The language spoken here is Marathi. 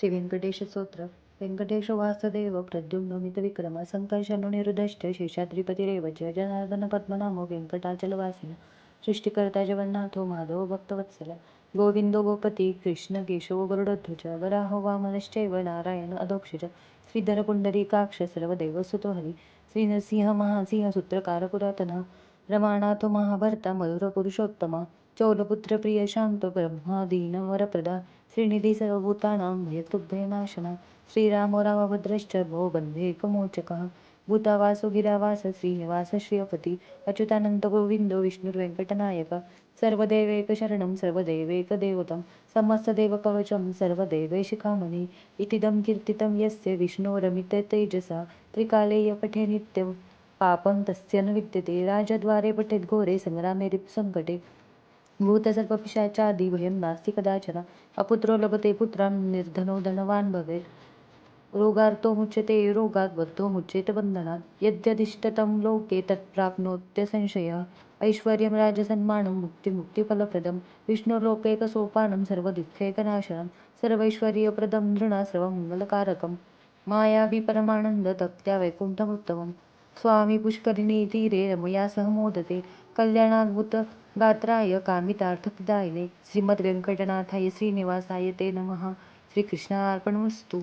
श्री व्यंकटेश स्तोत्र. व्यंकटेश वासुदेव प्रद्युम्न मितविक्रम संकर्षणनिरुदष्ट शेषाद्रिपतिरेव च जनार्दन पद्मनाभो व्यंकटाचलवासिन सृष्टिकर्ता जगन्नाथो माधव भक्तवत्सल गोविंदो गोपती कृष्ण केशव गरुडध्वज वराहो वामनश्चैव नारायण अधोक्षज श्रीधर पुंडरीकाक्ष सर्वदेवसुतो हरी श्री नरसिंह महासिंह सूत्रकार पुरातना रमानाथो महाभर्ता मधुर पुरुषोत्तमा चौलपुत्र श्रीनिधी सर्वभूतानां भयतृभयनाशना। श्रीरामो रामभद्रश्च भो बन्धेकमोचकः भूतावासो गिरावास श्रीनिवास श्रियपती। अच्युतानंत गोविंदो विष्णुर्वेंकटनायक सर्वदेवैकशरणं सर्वदेवैकदेवतं समस्तदेवकवचं सर्वदेवैशिखामणि। इतीदं कीर्तितं यस्य विष्णोरमिततेजसा त्रिकाले य पठे नित्यं। पापं तस्य न विद्यते। राजद्वारे पठेद्घोरे सङ्ग्रामे रिप्सङ्कटे। भूतसर्पपिशाचादि भयं नास्ति कदाचन अपुत्रो लभते पुत्रान् निर्धनो धनवान् भवेत् रोगार्तो मुच्यते रोगात् बद्धो मुच्येत बन्धनात् यद्यदिष्टतं लोके तत्प्राप्नोत्यसंशयः ऐश्वर्यं राजसन्मानं मुक्तिमुक्तिफलप्रदं विष्णुलोकैकसोपानं सर्वदुःखैकनाशनं सर्वैश्वर्यप्रदं नृणासर्वमङ्गलकारकं मायावी परमानन्द वैकुण्ठमुत्तमं स्वामी पुष्करिणीतीरे रमया सह मोदते. गात्राय कामितार्थप्रदायिने श्रीमद्वेङ्कटनाथाय श्रीनिवासाय ते नमः। श्रीकृष्णार्पणमस्तु।